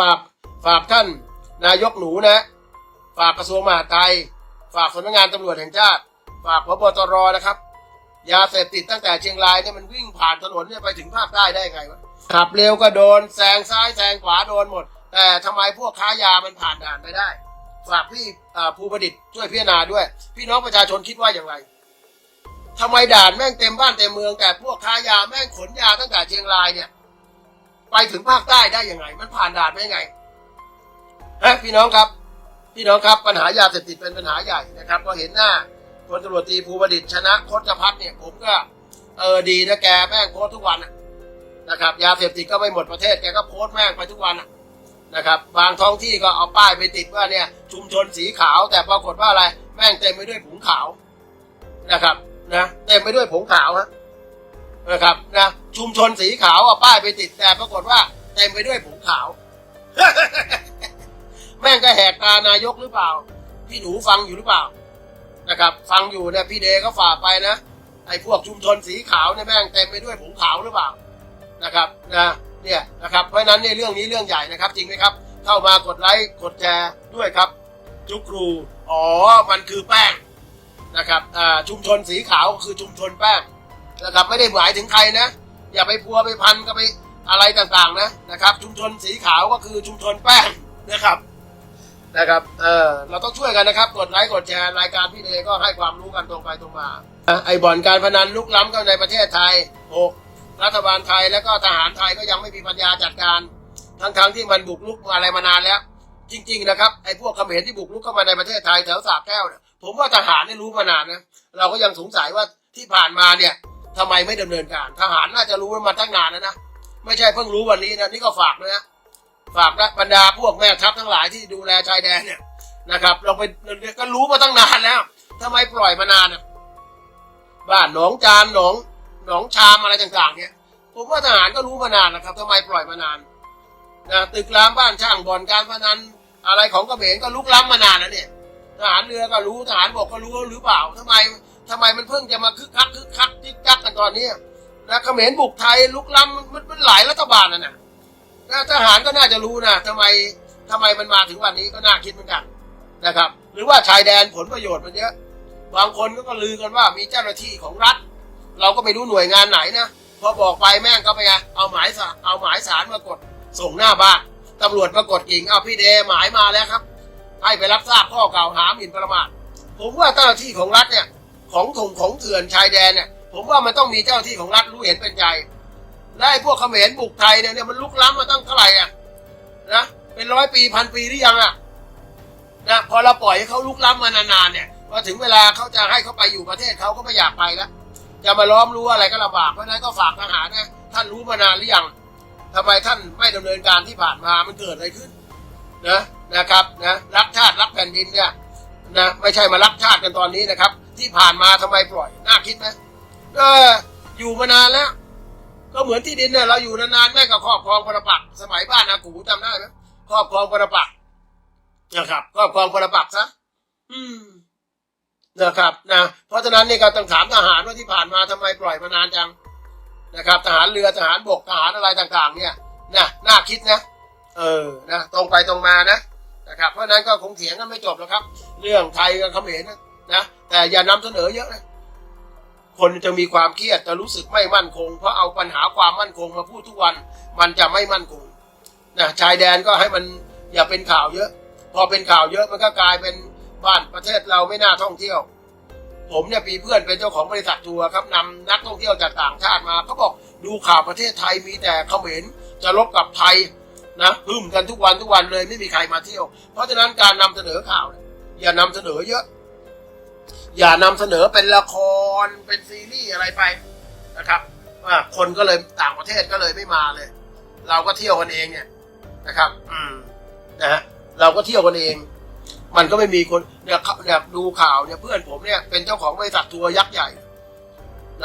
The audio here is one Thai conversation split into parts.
ฝากฝากท่านนายกหนูนะ ฝากกระทรวงมหาดไทย ฝากสำนักงานตำรวจแห่งชาติ ฝากพบตรนะครับ ยาเสพติดตั้งแต่เชียงรายเนี่ยมันวิ่งผ่านถนนเนี่ยไปถึงภาคใต้ได้ไงวะขับเร็วก็โดนแซงซ้ายแซงขวาโดนหมด แต่ทำไมพวกค้ายามันผ่านด่านไปได้ ฝากพี่ภูประดิษฐ์ช่วยพิจารณาด้วย พี่น้องประชาชนคิดว่าอย่างไรทำไมด่านแม่งเต็มบ้านเต็มเมืองแต่พวกค้ายาแม่งขนยาตั้งแต่เชียงรายเนี่ย ไปถึงภาคใต้ได้ยังไง มันผ่านด่านได้ยังไงฮะพี่น้องครับ พี่น้องครับปัญหายาเสพติดเป็นปัญหาใหญ่นะครับ ก็เห็นหน้าพลตำรวจตีภูประดิษฐ์ชนะคดพัฒน์เนี่ย ผมก็เออดีนะแกแม่งโพสต์ทุกวันนะครับ ยาเสพติดก็ไม่หมดประเทศแกก็โพสต์แม่งไปทุกวันนะนะครับ บางท้องที่ก็เอาป้ายไปติดว่าเนี่ยชุมชนสีขาว แต่ปรากฏว่าอะไรแม่งเต็มไปด้วยผงขาวนะครับนะเต็มไปด้วยผงขาวฮะ นะครับนะชุมชนสีขาวเอาป้ายไปติดแต่ปรากฏว่าเต็มไปด้วยผงขาว แม่งก็แหกตานายกหรือเปล่า พี่หนูฟังอยู่หรือเปล่านะครับ ฟังอยู่เนี่ยพี่เดก็ฝากไปนะไอ้พวกชุมชนสีขาวเนี่ยแม่งเต็มไปด้วยผงขาวหรือเปล่านะครับนะเนี่ยนะครับเพราะฉะนั้นเนี่ยเรื่องนี้เรื่องใหญ่นะครับ จริงไหมครับ เข้ามากดไลค์กดแชร์ด้วยครับ จุกครูอ๋อมันคือแป้งนะครับอ่าชุมชนสีขาวคือชุมชนแป้ง นะครับไม่ได้หมายถึงใครนะ อย่าไปพัวไปพันก็ไปอะไรต่างๆนะนะครับ ชุมชนสีขาวก็คือชุมชนแป้งนะครับนะครับเออเราต้องช่วยกันนะครับกดไลค์กดแชร์รายการพี่เดก็ให้ความรู้กันตรงไปตรงมาไอ้บ่อนการพนันลุกล้ำเข้าในประเทศไทยหกรัฐบาลไทยแล้วก็ทหารไทยก็ยังไม่มีปัญญาจัดการ ทั้งๆที่มันบุกลุกมาอะไรมานานแล้ว จริง ๆ นะครับไอ้พวกเขมรที่บุกลุกเข้ามาในประเทศไทยแถวสาแก้วเนี่ยผมว่าทหารเนี่ยรู้มานานนะเราก็ยังสงสัยว่าที่ผ่านมาเนี่ย ทำไมไม่ดำเนินการ ทหารน่าจะรู้มาตั้งนานแล้วนะ ไม่ใช่เพิ่งรู้วันนี้นะนี่ก็ฝากด้วยนะ ฝากนะบรรดาพวกแม่ทัพทั้งหลายที่ดูแลชายแดนเนี่ยนะครับ เราไปก็รู้มาตั้งนานแล้วทำไมปล่อยมานานอะบ้านหนองจานหนองหนองชามอะไรต่าง ๆ เนี่ย ผมว่าทหารก็รู้มานานนะครับทำไมปล่อยมานานนะตึกรามบ้านช่างบ่อนการพนันอะไรของกระเบนก็ลุกล้ำมานานแล้วเนี่ยทหารเรือก็รู้ทหารบกก็รู้หรือเปล่าทำไม ทำไมมันเพิ่งจะมาคึกคักคึกคักจิกจักกันตอนนี้นะเขมรบุกไทยลุกล้ำมันมันหลายรัฐบาลนะนะทหารก็น่าจะรู้นะทำไมทำไมมันมาถึงวันนี้ก็น่าคิดเหมือนกันนะครับ หรือว่าชายแดนผลประโยชน์มันเยอะบางคนก็ลือกันว่ามีเจ้าหน้าที่ของรัฐ เราก็ไม่รู้หน่วยงานไหนนะพอบอกไปแม่งก็ไปไงเอาหมายสารเอาหมายสารมากดส่งหน้าบ้านตำรวจมากดกิ่งเอาพี่เดหมายมาแล้วครับ ให้ไปรับทราบข้อกล่าวหาหมิ่นประมาทผมว่าเจ้าหน้าที่ของรัฐเนี่ย ของถงของเถื่อนชายแดนเนี่ยผมว่ามันต้องมีเจ้าที่ของรัฐรู้เห็นเป็นใจและไอ้พวกเขมรบุกไทยเนี่ยเนี่ยมันลุกล้ำมาตั้งเท่าไหร่อะนะเป็นร้อยปีพันปีหรือยังอะนะพอเราปล่อยให้เขาลุกล้ำมานานๆเนี่ยพอถึงเวลาเขาจะให้เขาไปอยู่ประเทศเขาก็ไม่อยากไปแล้วจะมาล้อมรู้อะไรก็ลำบากเพราะนั้นก็ฝากทหารนะท่านรู้มานานหรือยังทำไมท่านไม่ดำเนินการที่ผ่านมามันเกิดอะไรขึ้นนะนะครับนะรักชาติรักแผ่นดินเนี่ยนะไม่ใช่มารักชาติกันตอนนี้นะครับ ที่ผ่านมาทำไมปล่อย น่าคิดไหมเอออยู่มานานแล้ว ก็เหมือนที่ดินเนี่ยเราอยู่นานๆแม่งก็ครอบครองปรปักสมัยบ้านอากูจำได้ไหมครอบครองปรปักนะครับครอบครองปรปักซะอืมนะครับนะเพราะฉะนั้นนี่ก็ต้องถามทหารว่าที่ผ่านมาทำไมปล่อยมานานจังนะครับทหารเรือทหารบกทหารอะไรต่าง ๆ เนี่ยนะน่าคิดนะ เออนะตรงไปตรงมานะนะครับ เพราะฉะนั้นก็คงเถียงกันไม่จบแล้วครับ เรื่องไทยกับเขมรนะ นะแต่อย่านำเสนอเยอะนะคนจะมีความเครียดจะรู้สึกไม่มั่นคง เพราะเอาปัญหาความมั่นคงมาพูดทุกวัน มันจะไม่มั่นคงนะชายแดนก็ให้มันอย่าเป็นข่าวเยอะ พอเป็นข่าวเยอะมันก็กลายเป็นบ้านประเทศเราไม่น่าท่องเที่ยว ผมเนี่ยมีเพื่อนเป็นเจ้าของบริษัททัวร์ครับนำนักท่องเที่ยวจากต่างชาติมาเขาบอกดูข่าวประเทศไทยมีแต่เขมรจะลบกับไทยนะหึ่มกันทุกวันทุกวันเลยไม่มีใครมาเที่ยว เพราะฉะนั้นการนำเสนอข่าว อย่านำเสนอเยอะ อย่านำเสนอเป็นละครเป็นซีรีส์อะไรไปนะครับคนก็เลยต่างประเทศก็เลยไม่มาเลย เราก็เที่ยวกันเองเนี่ยนะครับ อืมนะฮะเราก็เที่ยวกันเอง มันก็ไม่มีคนเนี่ยเนี่ยดูข่าวเนี่ยเพื่อนผมเนี่ยเป็นเจ้าของบริษัททัวร์ยักษ์ใหญ่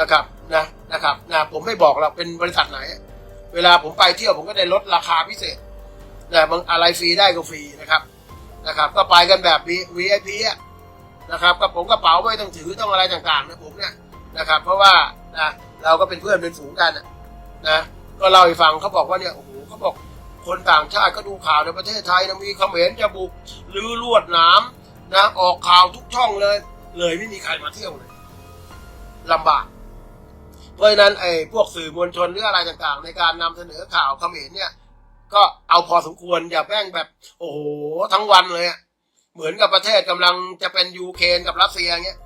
นะครับนะนะครับนะผมไม่บอกเราเป็นบริษัทไหน เวลาผมไปเที่ยวผมก็ได้ลดราคาพิเศษนะบางอะไรฟรีได้ก็ฟรีนะครับนะครับ ก็ไปกันแบบ VIP อะ นะครับกระผมกระเป๋าไม่ต้องถือต้องอะไรต่างๆนะผมเนี่ยนะครับ เพราะว่านะเราก็เป็นเพื่อนเป็นฝูงกันนะก็เล่าให้ฟังเขาบอกว่าเนี่ยโอ้โหเขาบอกคนต่างชาติก็ดูข่าวในประเทศไทยนะมีเขมรจะบุกหรือลวดหนามนะออกข่าวทุกช่องเลย เลยไม่มีใครมาเที่ยวเลยลำบากเพราะฉะนั้นไอ้พวกสื่อมวลชนหรืออะไรต่างๆ ในการนำเสนอข่าวเขมรเนี่ย ก็เอาพอสมควรอย่าแป้งแบบ โอ้โหทั้งวันเลยอะ เหมือนกับประเทศกำลังจะเป็นยูเครนกับรัสเซียเงี้ย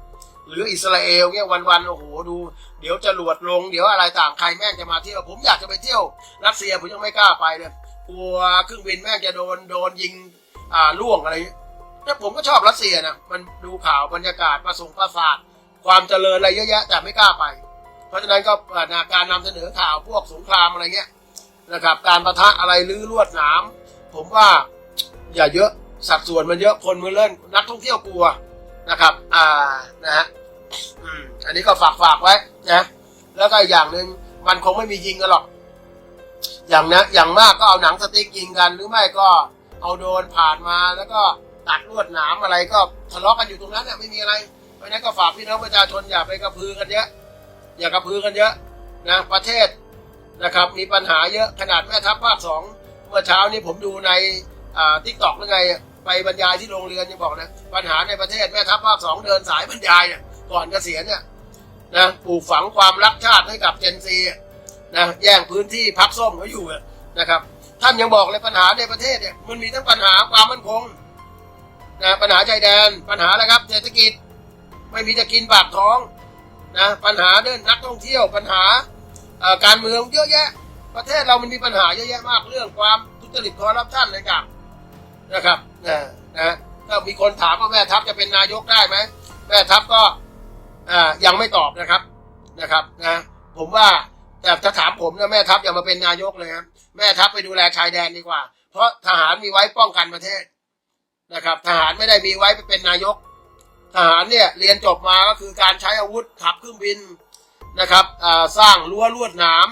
หรืออิสราเอลเงี้ยวันๆโอ้โหดู เดี๋ยวจะหลวดลงเดี๋ยวอะไรต่างใครแม่งจะมาเที่ยวผมอยากจะไปเที่ยวรัสเซียผมยังไม่กล้าไปเลยกลัวเครื่องบินแม่งจะโดนโดนยิงอ่าล่วงอะไรเงี้ยแต่ผมก็ชอบรัสเซียนะมันดูข่าวบรรยากาศประสงประสาทความเจริญอะไรเยอะแยะแต่ไม่กล้าไป เพราะฉะนั้นก็อ่าการนำเสนอข่าวพวกสงครามอะไรเงี้ยนะครับ การประทะอะไรลื้อลวดหนาม ผมว่าอย่าเยอะ สัดส่วนมันเยอะคนมือเล่นนักท่องเที่ยวกลัวนะครับ อ่านะฮะอันนี้ก็ฝากฝากไว้นะแล้วก็อย่างหนึ่งมันคงไม่มียิงกันหรอก อย่างนะอย่างมากก็เอาหนังสติ๊กยิงกัน หรือไม่ก็เอาโดนผ่านมาแล้วก็ตัดลวดหนามอะไรก็ทะเลาะกันอยู่ตรงนั้นเนี่ยไม่มีอะไรเพราะนั้นก็ฝากพี่น้องประชาชนอย่าไปกระพือกันเยอะอย่ากระพือกันเยอะนะประเทศนะครับ มีปัญหาเยอะขนาดแม่ทัพภาคสองเมื่อเช้านี้ผมดูในอ่าทิกตอกหรือไง ไปบรรยายที่โรงเรียนยังบอกนะ ปัญหาในประเทศแม่ทัพภาคสองเดินสายบรรยายเนี่ยก่อนเกษียณเนี่ยนะปลูกฝังความรักชาติให้กับเจนซีนะแย่งพื้นที่พักส้มเขาอยู่นะครับ ท่านยังบอกเลยปัญหาในประเทศเนี่ยมันมีทั้งปัญหาความมั่นคงนะปัญหาชายแดนปัญหาอะไรครับ เศรษฐกิจไม่มีจะกินปากท้องนะปัญหาเรื่องนักท่องเที่ยวปัญหาการเมืองเยอะแยะ ประเทศเรามันมีปัญหาเยอะแยะมากเรื่องความทุจริตคอร์รัปชันอะไรต่าง นะครับนะนะก็มีคนถามว่าแม่ทัพจะเป็นนายกได้ไหมแม่ทัพก็อ่ายังไม่ตอบนะครับนะครับนะผมว่าแต่ถ้าถามผมนะแม่ทัพอย่ามาเป็นนายกเลยครับแม่ทัพไปดูแลชายแดนดีกว่า เพราะทหารมีไว้ป้องกันประเทศนะครับ ทหารไม่ได้มีไว้ไปเป็นนายก ทหารเนี่ยเรียนจบมาก็คือการใช้อาวุธขับเครื่องบินนะครับอ่าสร้างรั้วลวดหนาม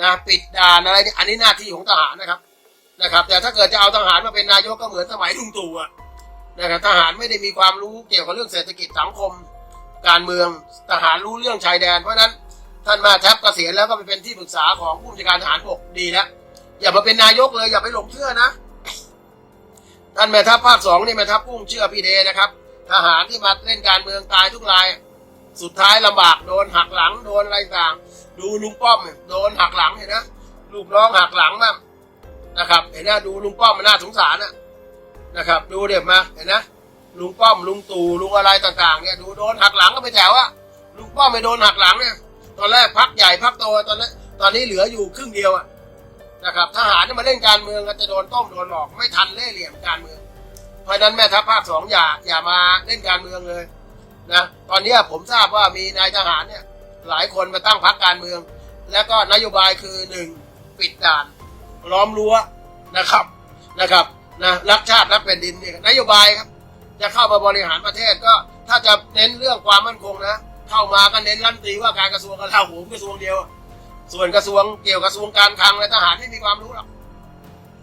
นะปิดด่านอะไรนี่อันนี้หน้าที่ของทหารนะครับ นะครับ แต่ถ้าเกิดจะเอาทหารมาเป็นนายกก็เหมือนสมัยลุงตู่อะนะครับทหารไม่ได้มีความรู้เกี่ยวกับเรื่องเศรษฐกิจสังคม การเมืองทหารรู้เรื่องชายแดน เพราะนั้นท่านมาแทบเกษียณแล้วก็ไปเป็นที่ปรึกษาของผู้บัญชาการทหารบกดีแล้วอย่ามาเป็นนายกเลยอย่าไปหลงเชื่อนะท่านแม่ทัพภาคสองนี่แม่ทัพกุ้งเชื่อพี่เดนะครับ ทหารที่มาเล่นการเมืองตายทุกราย สุดท้ายลำบากโดนหักหลังโดนอะไรต่าง ดูลุงป้อม โดนหักหลังเห็นนะลูกน้องหักหลังบ้าง นะครับเห็นนะดูลุงป้อมมันน่าสงสารนะนะครับ ดูเดี๋ยวมาเห็นนะลุงป้อมลุงตู่ลุงอะไรต่างๆเนี่ยดูโดนหักหลังก็ไปแถวอะลุงป้อมไม่โดนหักหลังเนี่ยตอนแรกพักใหญ่พักโตตอนนี้ตอนนี้เหลืออยู่ครึ่งเดียวอะนะครับทหารที่มาเล่นการเมืองก็จะโดนต้มโดนหลอกไม่ทันเล่เหลี่ยมการเมือง เพราะฉะนั้นแม่ทัพภาคสองอย่าอย่ามาเล่นการเมืองเลยนะตอนนี้ผมทราบว่ามีนายทหารเนี่ยหลายคนมาตั้งพรรคการเมือง แล้วก็นโยบายคือหนึ่งปิดด่าน ล้อมรั้วนะครับนะครับนะรักชาติรักแผ่นดินนี่นโยบายครับ จะเข้ามาบริหารประเทศก็ถ้าจะเน้นเรื่องความมั่นคงนะ เข้ามาก็เน้นรัฐมนตรีว่าการกระทรวงกลาโหมกระทรวงเดียว ส่วนกระทรวงเกี่ยวกับกระทรวงการคลังและทหารไม่มีความรู้หรอก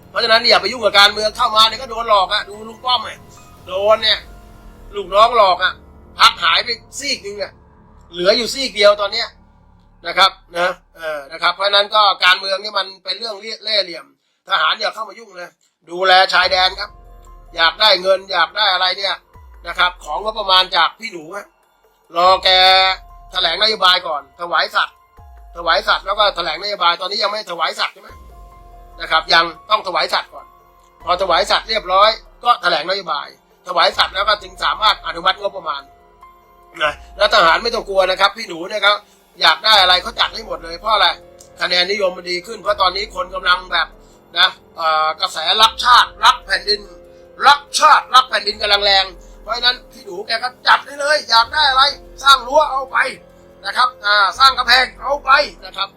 เพราะฉะนั้นอย่าไปยุ่งกับการเมืองเข้ามาเนี่ยก็โดนหลอกอะดูลุงป้อมเนี่ยโดนเนี่ยลูกน้องหลอกอะพักหายไปซีกหนึงอะเหลืออยู่ซีกเดียวตอนเนี้ยนะครับนะ เออนะครับ เพราะนั้นก็การเมืองนี่มันเป็นเรื่องเล่เหลี่ยม ทหารอย่าเข้ามายุ่งเลยดูแลชายแดนครับ อยากได้เงินอยากได้อะไรเนี่ยนะครับ ของงบประมาณจากพี่หนูฮะรอแกแถลงนโยบายก่อน ถวายสัตว์ถวายสัตว์แล้วก็แถลงนโยบายตอนนี้ยังไม่ถวายสัตว์ใช่ไหมนะครับ ยังต้องถวายสัตว์ก่อน พอถวายสัตว์เรียบร้อย ก็แถลงนโยบาย ถวายสัตว์แล้วก็จึงสามารถอนุมัติงบประมาณนะแล้วทหารไม่ต้องกลัวนะครับ พี่หนูเนี่ยครับ อยากได้อะไรเขาจัดให้หมดเลยเพราะอะไรคะแนนนิยมมันดีขึ้นเพราะตอนนี้คนกำลังแบบนะกระแสรักชาติรักแผ่นดิน รักชาติรักแผ่นดินกำลังแรง เพราะฉะนั้นพี่หนูแกก็จัดให้เลย อยากได้อะไรสร้างรั้วเอาไปนะครับสร้างกระแพงเอาไปนะครับ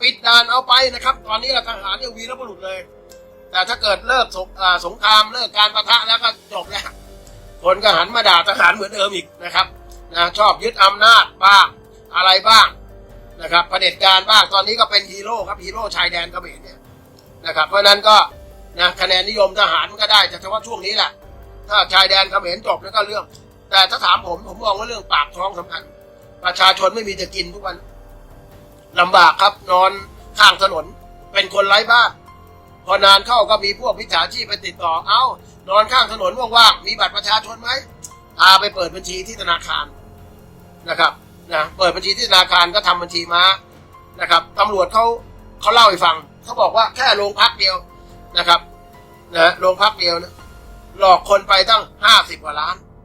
ปิดด่านเอาไปนะครับ ตอนนี้เราทหารเนี่ยวีรบุรุษเลย แต่ถ้าเกิดเลิกสงสงครามเลิกการประทะแล้วก็จบแล้วคนก็หันมาด่าทหารเหมือนเดิมอีกนะครับนะชอบยึดอำนาจบ้างอะไรบ้าง นะครับเผด็จการบ้างตอนนี้ก็เป็นฮีโร่ครับฮีโร่ชายแดนเขมรเนี่ยนะครับเพราะฉะนั้นก็นะคะแนนนิยมทหารมันก็ได้แต่เฉพาะช่วงนี้แหละถ้าชายแดนเขมรจบแล้วก็เรื่อง แต่ถ้าถามผมผมมองว่าเรื่องปากท้องสำคัญ ประชาชนไม่มีจะกินทุกวันลำบากครับนอนข้างถนน เป็นคนไร้บ้านพอนานเข้าก็มีพวกมิจฉาชีพไปติดต่อ เอ้านอนข้างถนนว่างๆมีบัตรประชาชนไหมพาไปเปิดบัญชีที่ธนาคารนะครับ นะเปิดบัญชีที่ธนาคารก็ทำบัญชีม้านะครับตำรวจเขาเขาเล่าให้ฟังเขาบอกว่าแค่โรงพักเดียวนะครับนะโรงพักเดียวนะหลอกคนไปตั้งห้าสิบกว่าล้าน